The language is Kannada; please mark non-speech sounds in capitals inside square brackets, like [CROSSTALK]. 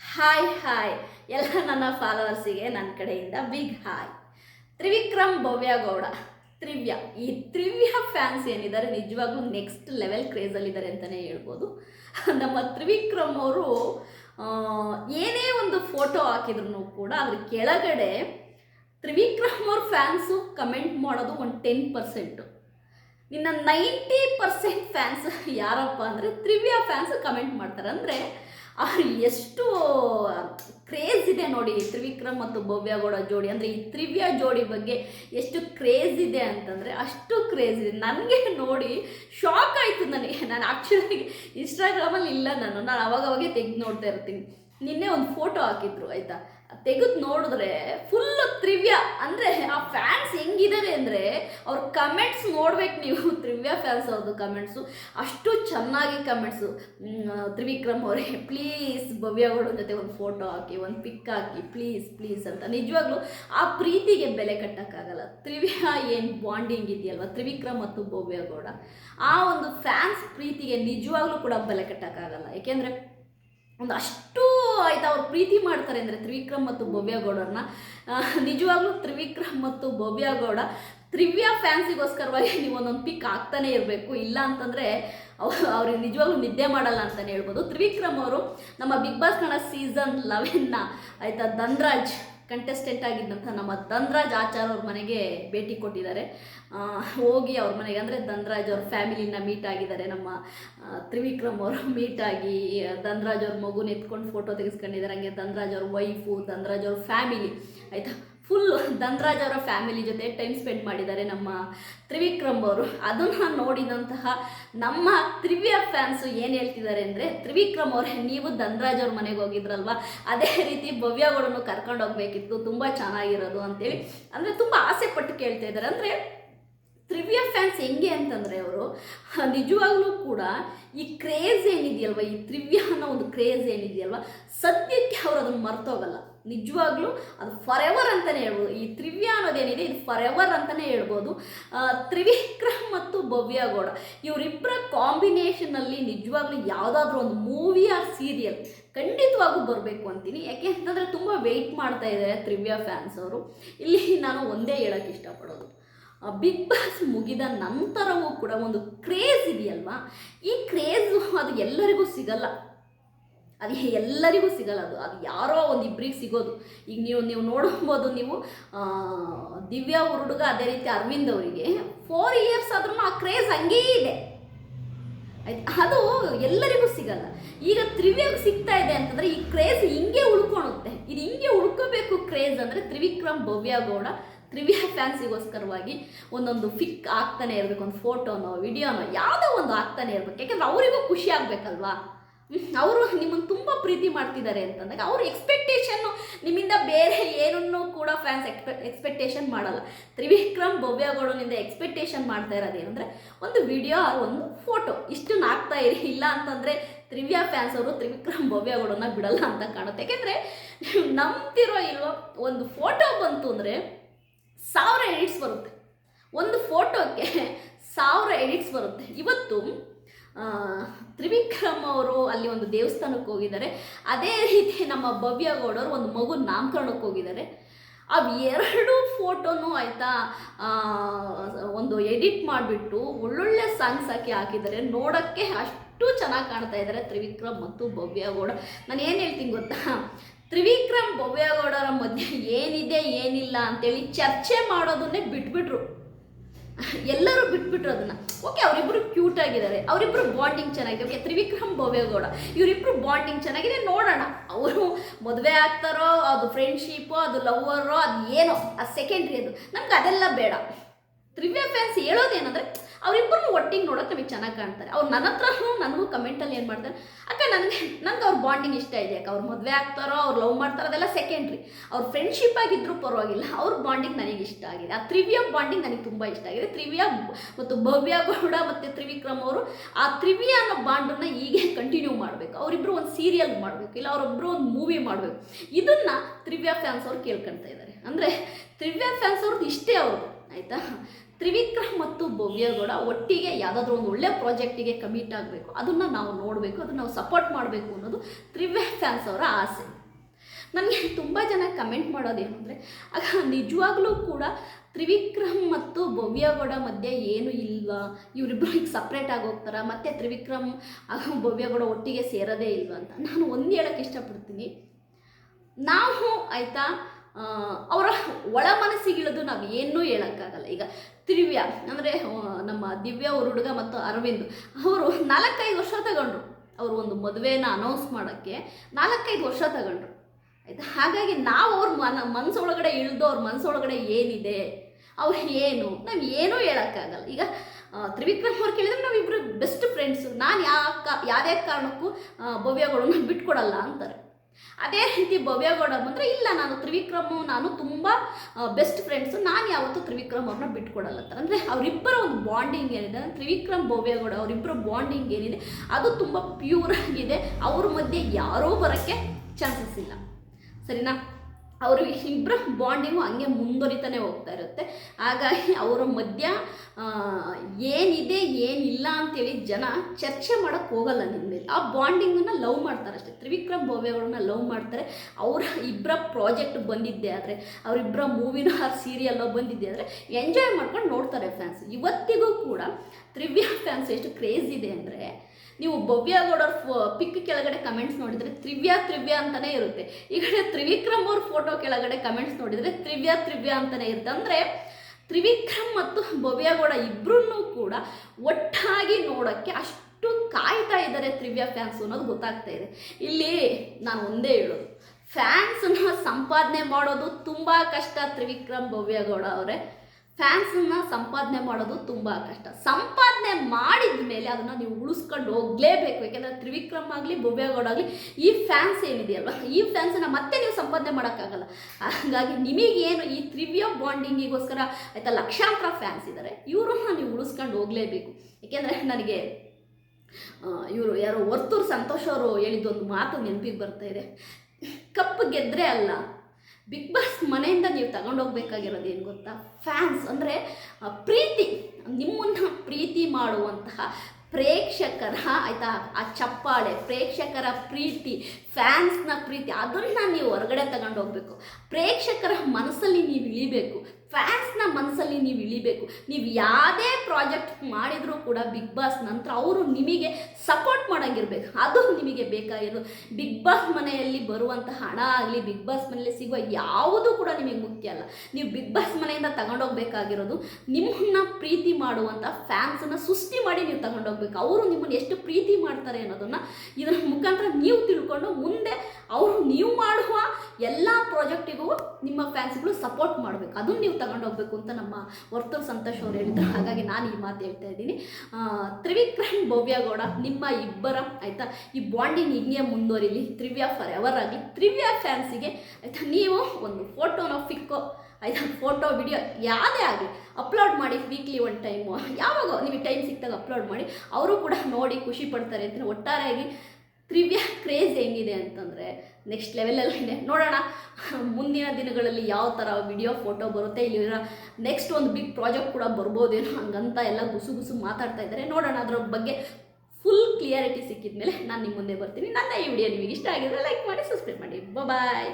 ಹಾಯ್ ಹಾಯ್ ಎಲ್ಲ ನನ್ನ ಫಾಲೋವರ್ಸಿಗೆ ನನ್ನ ಕಡೆಯಿಂದ ಬಿಗ್ ಹಾಯ್ ತ್ರಿವಿಕ್ರಮ್ ಭವ್ಯ ಗೌಡ ತ್ರಿವ್ಯ. ಈ ತ್ರಿವ್ಯ ಫ್ಯಾನ್ಸ್ ಏನಿದ್ದಾರೆ ನಿಜವಾಗ್ಲೂ ನೆಕ್ಸ್ಟ್ ಲೆವೆಲ್ ಕ್ರೇಜಲ್ಲಿದ್ದಾರೆ ಅಂತಲೇ ಹೇಳ್ಬೋದು. ನಮ್ಮ ತ್ರಿವಿಕ್ರಮ್ ಅವರು ಏನೇ ಒಂದು ಫೋಟೋ ಹಾಕಿದ್ರು ಕೂಡ ಅದ್ರ ಕೆಳಗಡೆ ತ್ರಿವಿಕ್ರಮ್ ಅವ್ರ ಫ್ಯಾನ್ಸು ಕಮೆಂಟ್ ಮಾಡೋದು ಒಂದು ಟೆನ್ ಪರ್ಸೆಂಟು ನಿನ್ನ ನೈಂಟಿ ಪರ್ಸೆಂಟ್ ಫ್ಯಾನ್ಸ್ ಯಾರಪ್ಪ ಅಂದರೆ ತ್ರಿವ್ಯ ಫ್ಯಾನ್ಸ್ ಕಮೆಂಟ್ ಮಾಡ್ತಾರೆ. ಅಂದರೆ ಎಷ್ಟು ಕ್ರೇಜ್ ಇದೆ ನೋಡಿ, ತ್ರಿವಿಕ್ರಮ್ ಮತ್ತು ಭವ್ಯಗೌಡ ಜೋಡಿ. ಅಂದರೆ ಈ ತ್ರಿವ್ಯ ಜೋಡಿ ಬಗ್ಗೆ ಎಷ್ಟು ಕ್ರೇಜ್ ಇದೆ ಅಂತಂದರೆ ಅಷ್ಟು ಕ್ರೇಜ್ ಇದೆ. ನನಗೆ ನೋಡಿ ಶಾಕ್ ಆಯಿತು ನನಗೆ. ನಾನು ಆ್ಯಕ್ಚುಲಿ ಇನ್ಸ್ಟಾಗ್ರಾಮಲ್ಲಿ ಇಲ್ಲ ನಾನು. ನಾನು ಅವಾಗವಾಗೆ ತೆಗೆದು ನೋಡ್ತಾ ಇರ್ತೀನಿ. ನಿನ್ನೆ ಒಂದು ಫೋಟೋ ಹಾಕಿದ್ರು, ಆಯಿತಾ? ತೆಗೆದು ನೋಡಿದ್ರೆ ಫುಲ್ ತ್ರಿವ್ಯ ಅಂದರೆ ಆ ಫ್ಯಾನ್ಸ್ ಹೆಂಗಿದ್ದಾರೆ ಅಂದರೆ ಅವ್ರ ಕಮೆಂಟ್ಸ್ ನೋಡ್ಬೇಕು ನೀವು. ತ್ರಿವ್ಯ ಫ್ಯಾನ್ಸ್ ಅವ್ರದ್ದು ಕಮೆಂಟ್ಸು ಅಷ್ಟು ಚೆನ್ನಾಗಿ ಕಮೆಂಟ್ಸು ತ್ರಿವಿಕ್ರಮ್ ಅವರೇ ಪ್ಲೀಸ್ ಭವ್ಯಗೌಡ ಜೊತೆ ಒಂದು ಫೋಟೋ ಹಾಕಿ, ಒಂದು ಪಿಕ್ ಹಾಕಿ ಪ್ಲೀಸ್ ಪ್ಲೀಸ್ ಅಂತ. ನಿಜವಾಗ್ಲೂ ಆ ಪ್ರೀತಿಗೆ ಬೆಲೆ ಕಟ್ಟೋಕ್ಕಾಗಲ್ಲ. ತ್ರಿವ್ಯ ಏನು ಬಾಂಡಿಂಗ್ ಇದೆಯಲ್ವ? ತ್ರಿವಿಕ್ರಮ್ ಮತ್ತು ಭವ್ಯಗೌಡ ಆ ಒಂದು ಫ್ಯಾನ್ಸ್ ಪ್ರೀತಿಗೆ ನಿಜವಾಗ್ಲೂ ಕೂಡ ಬೆಲೆ ಕಟ್ಟೋಕ್ಕಾಗಲ್ಲ. ಏಕೆಂದರೆ ಒಂದು ಅಷ್ಟು ಆಯ್ತು ಅವ್ರು ಪ್ರೀತಿ ಮಾಡ್ತಾರೆ ಅಂದರೆ ತ್ರಿವಿಕ್ರಮ್ ಮತ್ತು ಭವ್ಯಗೌಡರನ್ನ ಗೌಡರನ್ನ. ನಿಜವಾಗ್ಲೂ ತ್ರಿವಿಕ್ರಮ್ ಮತ್ತು ಭವ್ಯಗೌಡ ತ್ರಿವ್ಯ ಫ್ಯಾನ್ಸಿಗೋಸ್ಕರವಾಗಿ ನೀವು ಒಂದೊಂದು ಪಿಕ್ ಆಗ್ತಾನೆ ಇರಬೇಕು. ಇಲ್ಲ ಅಂತಂದರೆ ಅವ್ರು ಅವ್ರಿಗೆ ನಿಜವಾಗ್ಲೂ ನಿದ್ದೆ ಮಾಡಲ್ಲ ಅಂತಲೇ ಹೇಳ್ಬೋದು. ತ್ರಿವಿಕ್ರಮ್ ಅವರು ನಮ್ಮ ಬಿಗ್ ಬಾಸ್ ಕನ್ನಡ ಸೀಸನ್ ಲೆವೆನ್ನ ಆಯಿತಾ, ಧನ್ರಾಜ್ ಕಂಟೆಸ್ಟೆಂಟ್ ಆಗಿದ್ದಂಥ ನಮ್ಮ ಧನ್ರಾಜ್ ಆಚಾರ್ ಅವ್ರ ಮನೆಗೆ ಭೇಟಿ ಕೊಟ್ಟಿದ್ದಾರೆ. ಹೋಗಿ ಅವ್ರ ಮನೆಗೆ, ಅಂದರೆ ಧನ್ರಾಜ್ ಅವ್ರ ಫ್ಯಾಮಿಲಿನ ಮೀಟ್ ಆಗಿದ್ದಾರೆ. ನಮ್ಮ ತ್ರಿವಿಕ್ರಮ್ ಅವರು ಮೀಟ್ ಆಗಿ, ಧನ್ರಾಜ್ ಅವ್ರ ಮಗುನ ಎತ್ಕೊಂಡು ಫೋಟೋ ತೆಗೆಸ್ಕೊಂಡಿದ್ದಾರೆ. ಹಂಗೆ ದನ್ರಾಜ್ ಅವ್ರ ವೈಫು ಧನ್ರಾಜ್ ಅವ್ರ ಫ್ಯಾಮಿಲಿ ಆಯಿತಾ. ಫುಲ್ ಧನ್ರಾಜ್ ಅವರ ಫ್ಯಾಮಿಲಿ ಜೊತೆ ಟೈಮ್ ಸ್ಪೆಂಡ್ ಮಾಡಿದ್ದಾರೆ ನಮ್ಮ ತ್ರಿವಿಕ್ರಮ್ ಅವರು. ಅದನ್ನು ನೋಡಿದಂತಹ ನಮ್ಮ ತ್ರಿವಿಯ ಫ್ಯಾನ್ಸು ಏನು ಹೇಳ್ತಿದ್ದಾರೆ ಅಂದರೆ, ತ್ರಿವಿಕ್ರಮ್ ಅವರೇ, ನೀವು ಧನ್ರಾಜ್ ಅವ್ರ ಮನೆಗೆ ಹೋಗಿದ್ರಲ್ವಾ? ಅದೇ ರೀತಿ ಭವ್ಯಗಳನ್ನು ಕರ್ಕೊಂಡು ಹೋಗ್ಬೇಕಿತ್ತು. ತುಂಬ ಚೆನ್ನಾಗಿರೋದು ಅಂತೇಳಿ. ಅಂದರೆ ತುಂಬ ಆಸೆ ಪಟ್ಟು ಕೇಳ್ತಾ ಇದ್ದಾರೆ. ಅಂದರೆ ತ್ರಿವಿಯ ಫ್ಯಾನ್ಸ್ ಹೆಂಗೆ ಅಂತಂದರೆ ಅವರು, ನಿಜವಾಗ್ಲೂ ಕೂಡ ಈ ಕ್ರೇಜ್ ಏನಿದೆಯಲ್ವ? ಈ ತ್ರಿವ್ಯ ಅನ್ನೋ ಒಂದು ಕ್ರೇಜ್ ಏನಿದೆಯಲ್ವ? ಸದ್ಯಕ್ಕೆ ಅವ್ರು ಅದನ್ನು ಮರ್ತೋಗಲ್ಲ ನಿಜವಾಗ್ಲೂ ಅದು ಫಾರ್ ಎವರ್ ಅಂತಲೇ ಹೇಳ್ಬೋದು. ಈ ತ್ರಿವ್ಯ ಅನ್ನೋದೇನಿದೆ, ಇದು ಫಾರ್ ಎವರ್ ಅಂತಲೇ ಹೇಳ್ಬೋದು ತ್ರಿವಿಕ್ರಮ್ ಮತ್ತು ಭವ್ಯಗೌಡ. ಇವರಿಬ್ಬರ ಕಾಂಬಿನೇಷನಲ್ಲಿ ನಿಜವಾಗ್ಲೂ ಯಾವುದಾದ್ರೂ ಒಂದು ಮೂವಿ ಆರ್ ಸೀರಿಯಲ್ ಖಂಡಿತವಾಗೂ ಬರಬೇಕು ಅಂತೀನಿ. ಯಾಕೆ ಅಂತಂದರೆ ತುಂಬ ವೆಯ್ಟ್ ಮಾಡ್ತಾ ಇದ್ದಾರೆ ತ್ರಿವ್ಯ ಫ್ಯಾನ್ಸ್ ಅವರು. ಇಲ್ಲಿ ನಾನು ಒಂದೇ ಹೇಳೋಕ್ಕೆ ಇಷ್ಟಪಡೋದು. ಬಿಗ್ ಬಾಸ್ ಮುಗಿದ ನಂತರವೂ ಕೂಡ ಒಂದು ಕ್ರೇಜ್ ಇದೆಯಲ್ವಾ? ಈ ಕ್ರೇಜು ಅದು ಎಲ್ಲರಿಗೂ ಸಿಗಲ್ಲ. ಅದು ಎಲ್ಲರಿಗೂ ಸಿಗಲ್ಲ ಅದು. ಅದು ಯಾರೋ ಒಂದು ಇಬ್ಬರಿಗೆ ಸಿಗೋದು. ಈಗ ನೀವು ನೀವು ನೋಡ್ಬೋದು ನೀವು ದಿವ್ಯ ಹುಡುಗ ಅದೇ ರೀತಿ ಅರವಿಂದ್ ಅವರಿಗೆ ಫೋರ್ ಇಯರ್ಸ್ ಆದ್ರೂ ಆ ಕ್ರೇಜ್ ಹಂಗೇ ಇದೆ. ಅದು ಎಲ್ಲರಿಗೂ ಸಿಗಲ್ಲ. ಈಗ ತ್ರಿವಿಕ್ ಸಿಗ್ತಾ ಇದೆ ಅಂತಂದ್ರೆ ಈ ಕ್ರೇಜ್ ಹಿಂಗೆ ಉಳ್ಕೊಳುತ್ತೆ ಇದು ಹಿಂಗೆ ಉಳ್ಕೋಬೇಕು ಕ್ರೇಜ್ ಅಂದರೆ ತ್ರಿವಿಕ್ರಮ್ ಭವ್ಯಗೌಡ ತ್ರಿವ್ಯ ಫ್ಯಾನ್ಸಿಗೋಸ್ಕರವಾಗಿ ಒಂದೊಂದು ಫಿಕ್ ಆಗ್ತಾನೆ ಇರಬೇಕು, ಒಂದು ಫೋಟೋನೋ ವಿಡಿಯೋನೋ ಯಾವುದೋ ಒಂದು ಆಗ್ತಾನೆ ಇರಬೇಕು. ಯಾಕಂದ್ರೆ ಅವರಿಗೂ ಖುಷಿ ಆಗಬೇಕಲ್ವಾ? ಅವರು ನಿಮ್ಮನ್ನು ತುಂಬ ಪ್ರೀತಿ ಮಾಡ್ತಿದ್ದಾರೆ ಅಂತಂದಾಗ ಅವ್ರ ಎಕ್ಸ್ಪೆಕ್ಟೇಷನ್ನು ನಿಮ್ಮಿಂದ ಬೇರೆ ಏನನ್ನೂ ಕೂಡ ಫ್ಯಾನ್ಸ್ ಎಕ್ಸ್ಪೆ ಎಕ್ಸ್ಪೆಕ್ಟೇಷನ್ ಮಾಡಲ್ಲ. ತ್ರಿವಿಕ್ರಮ್ ಭವ್ಯಗೌಡನಿಂದ ಎಕ್ಸ್ಪೆಕ್ಟೇಷನ್ ಮಾಡ್ತಾ ಇರೋದು ಏನಂದರೆ, ಒಂದು ವಿಡಿಯೋ ಒಂದು ಫೋಟೋ ಇಷ್ಟನ್ನು ಹಾಕ್ತಾ ಇರಿ, ಇಲ್ಲ ಅಂತಂದರೆ ತ್ರಿವ್ಯ ಫ್ಯಾನ್ಸ್ ಅವರು ತ್ರಿವಿಕ್ರಮ್ ಭವ್ಯಗೌಡನ ಬಿಡಲ್ಲ ಅಂತ ಕಾಣುತ್ತೆ. ಯಾಕೆಂದರೆ ನಂಬ್ತಿರೋ ಇಲ್ವೋ, ಒಂದು ಫೋಟೋ ಬಂತು ಅಂದರೆ ಸಾವಿರ ಎಡಿಟ್ಸ್ ಬರುತ್ತೆ. ಒಂದು ಫೋಟೋಕ್ಕೆ ಸಾವಿರ ಎಡಿಟ್ಸ್ ಬರುತ್ತೆ. ಇವತ್ತು ತ್ರಿವಿಕ್ರಮ್ ಅವರು ಅಲ್ಲಿ ಒಂದು ದೇವಸ್ಥಾನಕ್ಕೆ ಹೋಗಿದ್ದಾರೆ. ಅದೇ ರೀತಿ ನಮ್ಮ ಭವ್ಯ ಗೌಡರು ಒಂದು ಮಗು ನಾಮಕರಣಕ್ಕೆ ಹೋಗಿದ್ದಾರೆ. ಅವು ಎರಡು ಫೋಟೋನು ಆಯಿತಾ ಒಂದು ಎಡಿಟ್ ಮಾಡಿಬಿಟ್ಟು ಒಳ್ಳೊಳ್ಳೆ ಸಾಂಗ್ಸ್ ಹಾಕಿ ಹಾಕಿದ್ದಾರೆ. ನೋಡೋಕ್ಕೆ ಅಷ್ಟು ಚೆನ್ನಾಗಿ ಕಾಣ್ತಾ ಇದ್ದಾರೆ ತ್ರಿವಿಕ್ರಮ್ ಮತ್ತು ಭವ್ಯಗೌಡ. ನಾನು ಏನು ಹೇಳ್ತೀನಿ ಗೊತ್ತಾ? ತ್ರಿವಿಕ್ರಮ್, ಭವ್ಯಗೌಡರ ಮಧ್ಯೆ ಏನಿದೆ ಏನಿಲ್ಲ ಅಂತೇಳಿ ಚರ್ಚೆ ಮಾಡೋದನ್ನೇ ಬಿಟ್ಬಿಟ್ರು. ಎಲ್ಲರೂ ಬಿಟ್ಬಿಟ್ರು ಅದನ್ನ. ಓಕೆ ಅವರಿಬ್ಬರು ಕ್ಯೂಟ್ ಆಗಿದ್ದಾರೆ. ಅವರಿಬ್ಬರು ಬಾಂಡಿಂಗ್ ಚೆನ್ನಾಗಿದೆ. ಓಕೆ ತ್ರಿವಿಕ್ರಮ್ ಭವ್ಯಗೌಡ. ಇವರಿಬ್ಬರು ಬಾಂಡಿಂಗ್ ಚೆನ್ನಾಗಿದೆ. ನೋಡೋಣ. ಅವರು ಮದುವೆ ಆಗ್ತಾರೋ, ಅದು ಫ್ರೆಂಡ್ಶಿಪ್ಪು ಅದು ಲವ್ವರೋ ಅದು ಏನೋ ಅದು ಸೆಕೆಂಡ್ರಿ ಅದು. ನಮ್ಗೆ ಅದೆಲ್ಲ ಬೇಡ. ತ್ರಿವ್ಯ ಫ್ಯಾನ್ಸ್ ಹೇಳೋದೇನಂದ್ರೆ, ಅವ್ರಿಬ್ರು ಚೆನ್ನಾಗಿ ಕಾಣ್ತಾರೆ. ಅವ್ರು ನನ್ನ ಹತ್ರನೂ ನನಗೂ ಕಮೆಂಟಲ್ಲಿ ಏನು ಮಾಡ್ತಾರೆ? ಅಕ್ಕ, ನನಗೆ ನನಗೆ ಅವ್ರ ಬಾಂಡಿಂಗ್ ಇಷ್ಟ ಇದೆ ಅಕ್ಕ. ಅವ್ರು ಮದುವೆ ಆಗ್ತಾರೋ, ಅವ್ರು ಲವ್ ಮಾಡ್ತಾರೋ, ಅದೆಲ್ಲ ಸೆಕೆಂಡ್ರಿ ಅವ್ರ ಫ್ರೆಂಡ್ಶಿಪ್ ಆಗಿದ್ರೂ ಪರವಾಗಿಲ್ಲ. ಅವ್ರ ಬಾಂಡಿಂಗ್ ನನಗೆ ಇಷ್ಟ ಆಗಿದೆ. ಆ ತ್ರಿವಿಯ ಬಾಂಡಿಂಗ್ ನನಗೆ ತುಂಬ ಇಷ್ಟ ಆಗಿದೆ. ತ್ರಿವಿಯ ಮತ್ತು ಭವ್ಯ ಗೌಡ ಮತ್ತು ತ್ರಿವಿಕ್ರಮ್ ಅವರು, ಆ ತ್ರಿವಿಯ ಅನ್ನೋ ಬಾಂಡನ್ನು ಹೀಗೆ ಕಂಟಿನ್ಯೂ ಮಾಡಬೇಕು. ಅವರಿಬ್ಬರು ಒಂದು ಸೀರಿಯಲ್ ಮಾಡಬೇಕು. ಇಲ್ಲ ಅವರೊಬ್ಬರು ಒಂದು ಮೂವಿ ಮಾಡಬೇಕು. ಇದನ್ನು ತ್ರಿವ್ಯ ಫ್ಯಾನ್ಸ್ ಅವ್ರು ಕೇಳ್ಕೊಳ್ತಾ ಇದ್ದಾರೆ ಅಂದರೆ, ತ್ರಿವ್ಯ ಫ್ಯಾನ್ಸ್ ಅವ್ರದ್ದು ಇಷ್ಟೇ ಅವರು ಆಯಿತಾ? ತ್ರಿವಿಕ್ರಮ್ ಮತ್ತು ಭವ್ಯಗೌಡ ಒಟ್ಟಿಗೆ ಯಾವುದಾದ್ರೂ ಒಂದು ಒಳ್ಳೆ ಪ್ರಾಜೆಕ್ಟಿಗೆ ಕಮಿಟ್ ಆಗಬೇಕು. ಅದನ್ನು ನಾವು ನೋಡಬೇಕು, ಅದನ್ನು ನಾವು ಸಪೋರ್ಟ್ ಮಾಡಬೇಕು ಅನ್ನೋದು ತ್ರಿವ್ಯ ಫ್ಯಾನ್ಸ್ ಅವರ ಆಸೆ. ನನಗೆ ತುಂಬ ಜನ ಕಮೆಂಟ್ ಮಾಡೋದೇನು ಅಂದರೆ ಆಗ ನಿಜವಾಗ್ಲೂ ಕೂಡ ತ್ರಿವಿಕ್ರಮ್ ಮತ್ತು ಭವ್ಯಗೌಡ ಮಧ್ಯೆ ಏನು ಇಲ್ವಾ? ಇವರಿಬ್ಬರು ಈಗ ಸಪ್ರೇಟ್ ಆಗಿ ಹೋಗ್ತಾರ, ಮತ್ತು ತ್ರಿವಿಕ್ರಮ್ ಭವ್ಯಗೌಡ ಒಟ್ಟಿಗೆ ಸೇರೋದೇ ಇಲ್ವಾ ಅಂತ. ನಾನು ಒಂದು ಹೇಳೋಕ್ಕೆ ಇಷ್ಟಪಡ್ತೀನಿ. ನಾವು ಆಯಿತಾ ಅವರ ಒಳ ಮನಸ್ಸಿಗಿಳಿದು ನಾವು ಏನೂ ಹೇಳೋಕ್ಕಾಗಲ್ಲ. ಈಗ ತ್ರಿವ್ಯ ಅಂದರೆ ನಮ್ಮ ದಿವ್ಯ, ಅವ್ರ ಹುಡುಗ ಮತ್ತು ಅರವಿಂದ್, ಅವರು ನಾಲ್ಕೈದು ವರ್ಷ ತಗೊಂಡ್ರು. ಅವರು ಒಂದು ಮದುವೆನ ಅನೌನ್ಸ್ ಮಾಡೋಕ್ಕೆ ನಾಲ್ಕೈದು ವರ್ಷ ತಗೊಂಡ್ರು. ಆಯಿತಾ? ಹಾಗಾಗಿ ನಾವು ಅವ್ರ ಮನ ಮನಸ್ಸೊಳಗಡೆ ಇಳಿದು ಅವ್ರ ಮನಸ್ಸೊಳಗಡೆ ಏನಿದೆ, ಅವ್ರು ಏನು, ನಾವು ಏನೂ ಹೇಳೋಕ್ಕಾಗಲ್ಲ. ಈಗ ತ್ರಿವಿಕ್ರಮ್ ಅವ್ರು ಕೇಳಿದ್ರೆ ನಾವಿಬ್ಬರು ಬೆಸ್ಟ್ ಫ್ರೆಂಡ್ಸು ನಾನು ಯಾ ಯಾವುದೇ ಕಾರಣಕ್ಕೂ ಭವ್ಯಗಳನ್ನ ಬಿಟ್ಕೊಡಲ್ಲ ಅಂತಾರೆ. ಅದೇ ರೀತಿ ಭವ್ಯಗೌಡ ಬಂದರೆ, ಇಲ್ಲ, ನಾನು ತ್ರಿವಿಕ್ರಮ್, ನಾನು ತುಂಬ ಬೆಸ್ಟ್ ಫ್ರೆಂಡ್ಸು ನಾನು ಯಾವತ್ತೂ ತ್ರಿವಿಕ್ರಮ್ ಅವ್ರನ್ನ ಬಿಟ್ಕೊಡಲ್ಲ ಥರ ಅಂದರೆ ಅವರಿಬ್ಬರ ಒಂದು ಬಾಂಡಿಂಗ್ ಏನಿದೆ, ಅಂದರೆ ತ್ರಿವಿಕ್ರಮ್, ಭವ್ಯಗೌಡ ಅವರಿಬ್ಬರ ಬಾಂಡಿಂಗ್ ಏನಿದೆ, ಅದು ತುಂಬ ಪ್ಯೂರ್ ಆಗಿದೆ. ಅವ್ರ ಮಧ್ಯೆ ಯಾರೂ ಬರೋಕ್ಕೆ ಚಾನ್ಸಸ್ ಇಲ್ಲ. ಸರಿನಾ? ಅವರು ಇಬ್ಬರ ಬಾಂಡಿಂಗು ಹಂಗೆ ಮುಂದುವರಿತಾನೆ ಹೋಗ್ತಾ ಇರುತ್ತೆ. ಹಾಗಾಗಿ ಅವರ ಮಧ್ಯ ಏನಿದೆ, ಏನಿಲ್ಲ ಅಂತೇಳಿ ಜನ ಚರ್ಚೆ ಮಾಡೋಕ್ಕೆ ಹೋಗಲ್ಲ ನಿಮ್ಮ ಆ ಬಾಂಡಿಂಗನ್ನು ಲವ್ ಮಾಡ್ತಾರೆ ಅಷ್ಟೇ. ತ್ರಿವಿಕ್ರಮ್ ಭವ್ಯಗಳನ್ನ ಲವ್ ಮಾಡ್ತಾರೆ. ಅವರ ಇಬ್ಬರ ಪ್ರಾಜೆಕ್ಟ್ ಬಂದಿದ್ದೆ ಆದರೆ ಅವರಿಬ್ಬರ ಮೂವಿನ ಸೀರಿಯಲ್ಲೋ [LAUGHS] ಬಂದಿದ್ದೆ ಆದರೆ ಎಂಜಾಯ್ ಮಾಡ್ಕೊಂಡು ನೋಡ್ತಾರೆ ಫ್ಯಾನ್ಸ್ ಇವತ್ತಿಗೂ ಕೂಡ ತ್ರಿವ್ಯ ಫ್ಯಾನ್ಸ್ ಎಷ್ಟು ಕ್ರೇಜ್ ಇದೆ ಅಂದರೆ ನೀವು ಭವ್ಯಗೌಡರ ಅವ್ರ ಪಿಕ್ ಕೆಳಗಡೆ ಕಮೆಂಟ್ಸ್ ನೋಡಿದರೆ ತ್ರಿವ್ಯ ತ್ರಿವ್ಯ ಅಂತಲೇ ಇರುತ್ತೆ. ಈ ಕಡೆ ತ್ರಿವಿಕ್ರಮ್ ಅವ್ರ ಫೋಟೋ ಕೆಳಗಡೆ ಕಮೆಂಟ್ಸ್ ನೋಡಿದರೆ ತ್ರಿವ್ಯ ತ್ರಿವ್ಯ ಅಂತಲೇ ಇರುತ್ತೆ. ಅಂದರೆ ತ್ರಿವಿಕ್ರಮ್ ಮತ್ತು ಭವ್ಯಗೌಡ ಇಬ್ಬರನ್ನೂ ಕೂಡ ಒಟ್ಟಾಗಿ ನೋಡೋಕ್ಕೆ ಅಷ್ಟು ಕಾಯ್ತಾ ಇದ್ದಾರೆ ತ್ರಿವ್ಯ ಫ್ಯಾನ್ಸ್ ಅನ್ನೋದು ಗೊತ್ತಾಗ್ತಾ ಇದೆ. ಇಲ್ಲಿ ನಾನು ಒಂದೇ ಹೇಳೋದು. ಫ್ಯಾನ್ಸನ್ನು ಸಂಪಾದನೆ ಮಾಡೋದು ತುಂಬ ಕಷ್ಟ ತ್ರಿವಿಕ್ರಮ್ ಭವ್ಯಗೌಡ ಅವರೇ. ಫ್ಯಾನ್ಸನ್ನ ಸಂಪಾದನೆ ಮಾಡೋದು ತುಂಬ ಕಷ್ಟ. ಸಂಪಾದನೆ ಮಾಡಿದ ಮೇಲೆ ಅದನ್ನು ನೀವು ಉಳಿಸ್ಕೊಂಡು ಹೋಗಲೇಬೇಕು. ಯಾಕೆಂದರೆ ತ್ರಿವಿಕ್ರಮ್ ಆಗಲಿ ಬೊಬ್ಬೇಗೌಡ ಆಗಲಿ, ಈ ಫ್ಯಾನ್ಸ್ ಏನಿದೆಯಲ್ವ? ಈ ಫ್ಯಾನ್ಸನ್ನು ಮತ್ತೆ ನೀವು ಸಂಪಾದನೆ ಮಾಡೋಕ್ಕಾಗಲ್ಲ. ಹಾಗಾಗಿ ನಿಮಗೇನು ಈ ತ್ರಿವ್ಯ ಬಾಂಡಿಂಗಿಗೋಸ್ಕರ ಆಯಿತಾ ಲಕ್ಷಾಂತರ ಫ್ಯಾನ್ಸ್ ಇದ್ದಾರೆ ಇವರನ್ನ ನೀವು ಉಳಿಸ್ಕೊಂಡು ಹೋಗಲೇಬೇಕು. ಏಕೆಂದರೆ ನನಗೆ ಇವರು ಯಾರೋ ವರ್ತೂರು ಸಂತೋಷ್ ಅವರು ಹೇಳಿದ್ದೊಂದು ಮಾತು ನೆನಪಿಗೆ ಬರ್ತಾ ಇದೆ. ಕಪ್ಪು ಗೆದ್ದರೆ ಅಲ್ಲ. ಬಿಗ್ ಬಾಸ್ ಮನೆಯಿಂದ ನೀವು ತಗೊಂಡೋಗ್ಬೇಕಾಗಿರೋದು ಏನು ಗೊತ್ತಾ? ಫ್ಯಾನ್ಸ್ ಅಂದರೆ ಪ್ರೀತಿ. ನಿಮ್ಮನ್ನು ಪ್ರೀತಿ ಮಾಡುವಂತಹ ಪ್ರೇಕ್ಷಕರ, ಆಯಿತಾ? ಆ ಚಪ್ಪಾಳೆ, ಪ್ರೇಕ್ಷಕರ ಪ್ರೀತಿ ಫ್ಯಾನ್ಸ್ನ ಪ್ರೀತಿ, ಅದನ್ನು ನೀವು ಹೊರಗಡೆ ತಗೊಂಡೋಗ್ಬೇಕು. ಪ್ರೇಕ್ಷಕರ ಮನಸ್ಸಲ್ಲಿ ನೀವು ಇಳಿಬೇಕು. ಫ್ಯಾನ್ಸ್ನ ಮನಸ್ಸಲ್ಲಿ ನೀವು ಇಳಿಬೇಕು. ನೀವು ಯಾವುದೇ ಪ್ರಾಜೆಕ್ಟ್ ಮಾಡಿದರೂ ಕೂಡ ಬಿಗ್ ಬಾಸ್ ನಂತರ ಅವರು ನಿಮಗೆ ಸಪೋರ್ಟ್ ಮಾಡೋಂಗಿರ್ಬೇಕು. ಅದು ನಿಮಗೆ ಬೇಕಾಗಿರೋದು ಬಿಗ್ ಬಾಸ್ ಮನೆಯಲ್ಲಿ ಬರುವಂಥ ಹಣ ಆಗಲಿ ಬಿಗ್ ಬಾಸ್ ಮನೆಯಲ್ಲಿ ಸಿಗುವ ಯಾವುದೂ ಕೂಡ ನಿಮಗೆ ಮುಖ್ಯ ಅಲ್ಲ. ನೀವು ಬಿಗ್ ಬಾಸ್ ಮನೆಯಿಂದ ತಗೊಂಡೋಗ್ಬೇಕಾಗಿರೋದು ನಿಮ್ಮನ್ನ ಪ್ರೀತಿ ಮಾಡುವಂಥ ಫ್ಯಾನ್ಸನ್ನು ಸೃಷ್ಟಿ ಮಾಡಿ ನೀವು ತಗೊಂಡೋಗ್ಬೇಕು. ಅವರು ನಿಮ್ಮನ್ನು ಎಷ್ಟು ಪ್ರೀತಿ ಮಾಡ್ತಾರೆ ಅನ್ನೋದನ್ನು ಇದರ ಮುಖಾಂತರ ನೀವು ತಿಳ್ಕೊಂಡು ಮುಂದೆ ಅವರು ನೀವು ಮಾಡುವ ಎಲ್ಲ ಪ್ರಾಜೆಕ್ಟಿಗೂ ನಿಮ್ಮ ಫ್ಯಾನ್ಸ್ಗಳು ಸಪೋರ್ಟ್ ಮಾಡಬೇಕು. ಅದನ್ನ ನೀವು ತಗೊಂಡೋಗ್ಬೇಕು ಅಂತ ನಮ್ಮ ವರ್ತೂರ್ ಸಂತೋಷ್ ಅವರು ಹೇಳಿದ್ರು. ಹಾಗಾಗಿ ನಾನು ಈ ಮಾತು ಹೇಳ್ತಾ ಇದ್ದೀನಿ. ತ್ರಿವಿಕ್ರಮ್ ಭವ್ಯಗೌಡ, ನಿಮ್ಮ ಇಬ್ಬರ ಆಯಿತಾ? ಈ ಬಾಂಡಿಂಗ್ ಹಿಂಗೆ ಮುಂದುವರಿಲಿ. ತ್ರಿವ್ಯ ಫಾರ್ ಎವರ್ ಆಗಲಿ. ತ್ರಿವ್ಯ ಫ್ಯಾನ್ಸಿಗೆ ಆಯಿತಾ? ನೀವು ಒಂದು ಫೋಟೋನ ಫಿಕ್ಕೋ, ಆಯಿತಾ? ಫೋಟೋ ವಿಡಿಯೋ ಯಾವುದೇ ಆಗಲಿ ಅಪ್ಲೋಡ್ ಮಾಡಿ ವೀಕ್ಲಿ ಒನ್ ಟೈಮು ಯಾವಾಗ ನಿಮಗೆ ಟೈಮ್ ಸಿಕ್ತಾಗ ಅಪ್ಲೋಡ್ ಮಾಡಿ. ಅವರು ಕೂಡ ನೋಡಿ ಖುಷಿ ಪಡ್ತಾರೆ ಅಂತ ಒಟ್ಟಾರೆಯಾಗಿ ತ್ರಿವ್ಯ ಕ್ರೇಜ್ ಹೆಂಗಿದೆ ಅಂತಂದರೆ ನೆಕ್ಸ್ಟ್ ಲೆವೆಲಲ್ಲಿ ನೋಡೋಣ. ಮುಂದಿನ ದಿನಗಳಲ್ಲಿ ಯಾವ ಥರ ವಿಡಿಯೋ ಫೋಟೋ ಬರುತ್ತೆ, ಇಲ್ಲಿರೋ ನೆಕ್ಸ್ಟ್ ಒಂದು ಬಿಗ್ ಪ್ರಾಜೆಕ್ಟ್ ಕೂಡ ಬರ್ಬೋದೇನೋ ಹಂಗಂತ ಎಲ್ಲ ಗುಸು ಗುಸು ಮಾತಾಡ್ತಾ ಇದ್ದಾರೆ. ನೋಡೋಣ, ಅದರ ಬಗ್ಗೆ ಫುಲ್ ಕ್ಲಿಯಾರಿಟಿ ಸಿಕ್ಕಿದ ಮೇಲೆ ನಾನು ನಿಮ್ಮ ಮುಂದೆ ಬರ್ತೀನಿ. ನನ್ನ ಈ ವಿಡಿಯೋ ನಿಮಗೆ ಇಷ್ಟ ಆಗಿದ್ರೆ ಲೈಕ್ ಮಾಡಿ ಸಬ್ಸ್ಕ್ರೈಬ್ ಮಾಡಿ. ಬಾಯ್